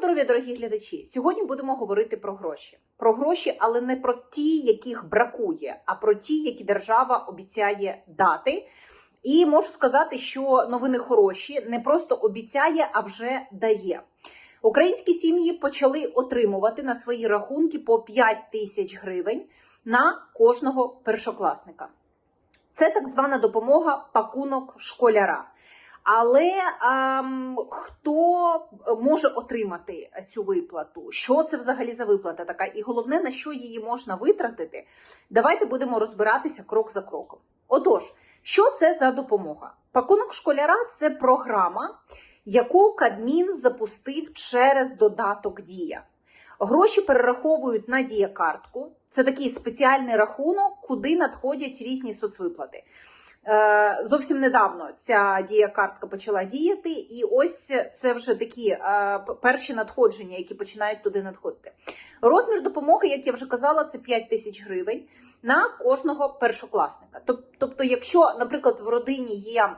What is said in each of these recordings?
здоров'я, дорогі глядачі! Сьогодні будемо говорити про гроші. Про гроші, але не про ті, яких бракує, а про ті, які держава обіцяє дати. І можу сказати, що новини хороші не просто обіцяє, а вже дає. Українські сім'ї почали отримувати на свої рахунки по 5 тисяч гривень на кожного першокласника. Це так звана допомога пакунок школяра. Але ем, хто може отримати цю виплату? Що це взагалі за виплата така? І головне, на що її можна витратити? Давайте будемо розбиратися крок за кроком. Отож, що це за допомога? Пакунок школяра це програма, яку Кабмін запустив через додаток Дія. Гроші перераховують на діякартку. Це такий спеціальний рахунок, куди надходять різні соцвиплати. Е, Зовсім недавно ця діякартка почала діяти, і ось це вже такі е, перші надходження, які починають туди надходити. Розмір допомоги, як я вже казала, це 5 тисяч гривень на кожного першокласника. Тобто, якщо, наприклад, в родині є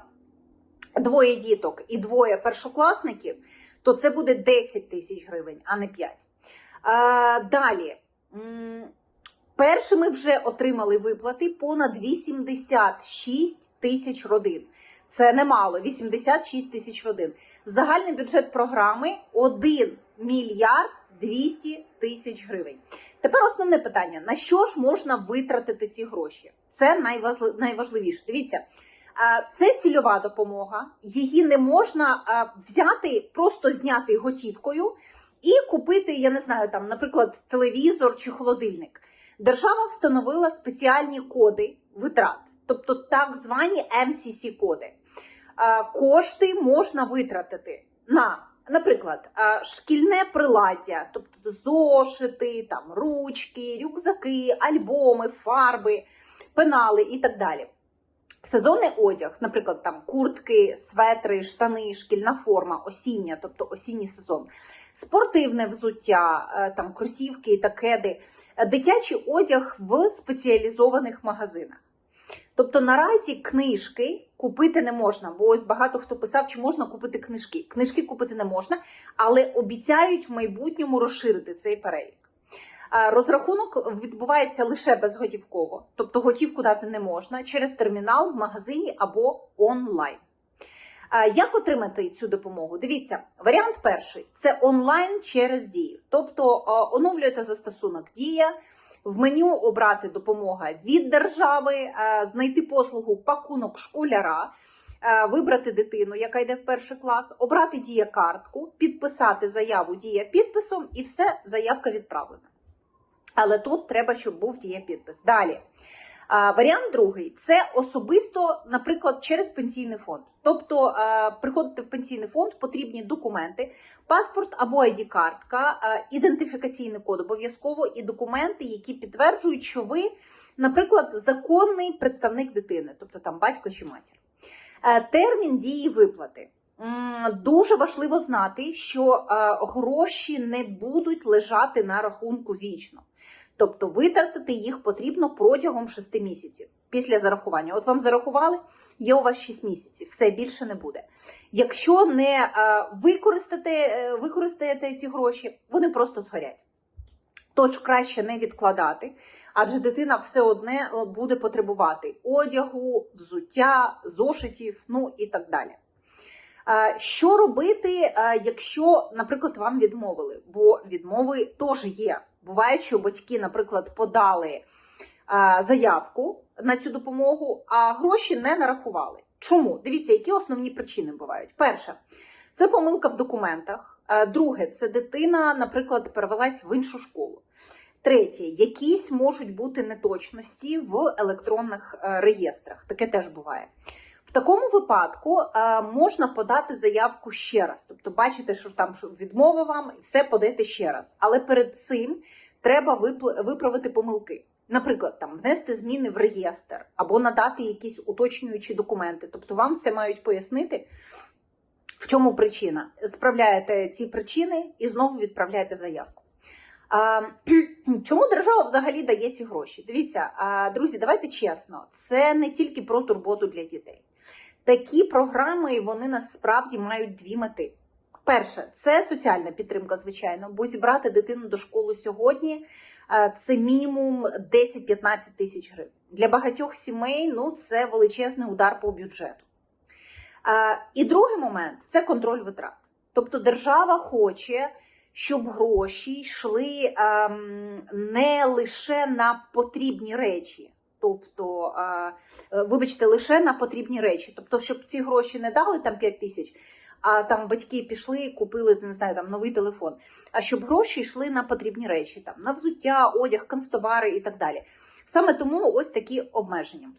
двоє діток і двоє першокласників, то це буде 10 тисяч гривень, а не 5. Е, Далі. Першими вже отримали виплати понад 86 тисяч родин. Це немало, 86 тисяч родин. Загальний бюджет програми 1 мільярд 200 тисяч гривень. Тепер основне питання: на що ж можна витратити ці гроші? Це найважли- найважливіше. Дивіться, це цільова допомога. Її не можна взяти, просто зняти готівкою і купити, я не знаю, там, наприклад, телевізор чи холодильник. Держава встановила спеціальні коди витрат, тобто так звані MCC коди. Кошти можна витратити на, наприклад, шкільне приладдя, тобто зошити, там, ручки, рюкзаки, альбоми, фарби, пенали і так далі. Сезонний одяг, наприклад, там куртки, светри, штани, шкільна форма, осіння, тобто осінній сезон, спортивне взуття, е, там кросівки та кеди, е, дитячий одяг в спеціалізованих магазинах. Тобто наразі книжки купити не можна, бо ось багато хто писав, чи можна купити книжки. Книжки купити не можна, але обіцяють в майбутньому розширити цей перелік. Розрахунок відбувається лише безготівково, тобто готівку дати не можна через термінал в магазині або онлайн. Як отримати цю допомогу? Дивіться, варіант перший це онлайн через дію. Тобто оновлюєте застосунок Дія, в меню обрати допомога від держави, знайти послугу пакунок школяра, вибрати дитину, яка йде в перший клас, обрати дія картку, підписати заяву дія підписом, і все, заявка відправлена. Але тут треба, щоб був дія підпис. Далі. Варіант другий це особисто, наприклад, через пенсійний фонд. Тобто е, приходите в пенсійний фонд, потрібні документи, паспорт або ID-картка, е, ідентифікаційний код обов'язково і документи, які підтверджують, що ви, наприклад, законний представник дитини, тобто там батько чи матір. Е, Термін дії виплати. Дуже важливо знати, що гроші не будуть лежати на рахунку вічно. Тобто витратити їх потрібно протягом 6 місяців після зарахування. От вам зарахували, є у вас 6 місяців, все більше не буде. Якщо не е, використаєте, використаєте ці гроші, вони просто згорять. Тож краще не відкладати, адже дитина все одне е, буде потребувати одягу, взуття, зошитів, ну і так далі. Що робити, якщо, наприклад, вам відмовили? Бо відмови теж є. Буває, що батьки, наприклад, подали заявку на цю допомогу, а гроші не нарахували. Чому? Дивіться, які основні причини бувають. Перше, це помилка в документах. Друге, це дитина, наприклад, перевелась в іншу школу. Третє, якісь можуть бути неточності в електронних е, реєстрах. Таке теж буває. В такому випадку е, можна подати заявку ще раз. Тобто, бачите, що там відмова вам, і все подаєте ще раз. Але перед цим треба виправити помилки. Наприклад, там внести зміни в реєстр або надати якісь уточнюючі документи. Тобто, вам все мають пояснити, в чому причина. Справляєте ці причини і знову відправляєте заявку. Чому держава взагалі дає ці гроші? Дивіться, друзі, давайте чесно, це не тільки про турботу для дітей. Такі програми вони насправді мають дві мети. Перше, це соціальна підтримка, звичайно, бо зібрати дитину до школи сьогодні е, це мінімум 10-15 тисяч гривень. Для багатьох сімей ну це величезний удар по бюджету. Е, І другий момент це контроль витрат. Тобто держава хоче, щоб гроші йшли ем, не лише на потрібні речі. Тобто, е, вибачте, лише на потрібні речі. Тобто, щоб ці гроші не дали там 5 тисяч, а там батьки пішли і купили не знаю, там новий телефон. А щоб гроші йшли на потрібні речі, там на взуття, одяг, канцтовари і так далі. Саме тому ось такі обмеження.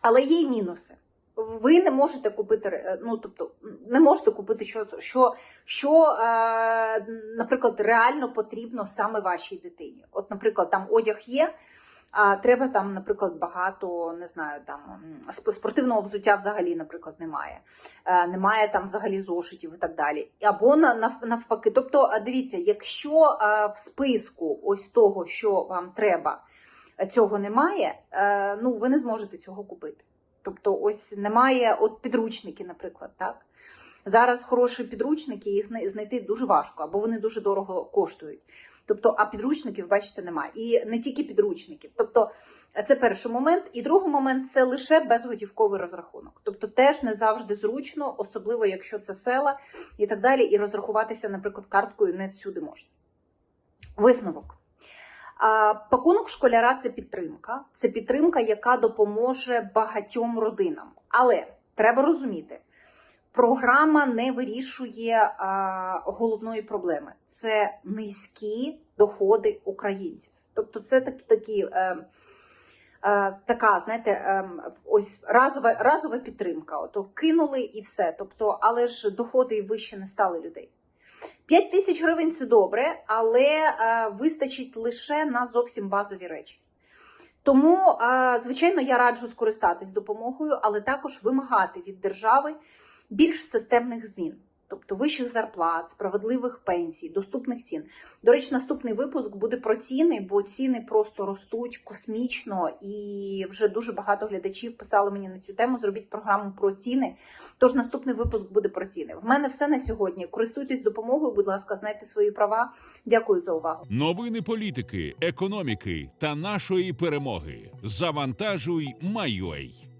Але є й мінуси. Ви не можете купити, ну тобто не можете купити щось, що, що е, наприклад, реально потрібно саме вашій дитині. От, наприклад, там одяг є. А треба там, наприклад, багато не знаю, там спортивного взуття взагалі, наприклад, немає. Е, Немає там взагалі зошитів і так далі. Або на- нав- навпаки. Тобто, е, дивіться, якщо е, в списку ось того, що вам треба, цього немає, ну ви не зможете цього купити. Тобто, ось немає от підручники, наприклад, так. Зараз хороші підручники, їх знайти дуже важко, або вони дуже дорого коштують. Тобто, а підручників, бачите, немає. І не тільки підручників. Тобто, це перший момент. І другий момент це лише безготівковий розрахунок. Тобто, теж не завжди зручно, особливо якщо це села і так далі. І розрахуватися, наприклад, карткою не всюди можна. Висновок. Пакунок школяра це підтримка. Це підтримка, яка допоможе багатьом родинам. Але треба розуміти, програма не вирішує а, головної проблеми. Це низькі доходи українців. Тобто, це так, такі. Е, е, Така, знаєте, е, ось разова, разова підтримка. Ото кинули і все. Тобто, але ж доходи вище не стали людей. 5 тисяч гривень це добре, але е, вистачить лише на зовсім базові речі. Тому, е, звичайно, я раджу скористатись допомогою, але також вимагати від держави більш системних змін, тобто вищих зарплат, справедливих пенсій, доступних цін. До речі, наступний випуск буде про ціни, бо ціни просто ростуть космічно, і вже дуже багато глядачів писали мені на цю тему. Зробіть програму про ціни. Тож наступний випуск буде про ціни. В мене все на сьогодні. Користуйтесь допомогою, будь ласка, знайте свої права. Дякую за увагу. Новини політики, економіки та нашої перемоги. Завантажуй, Майой.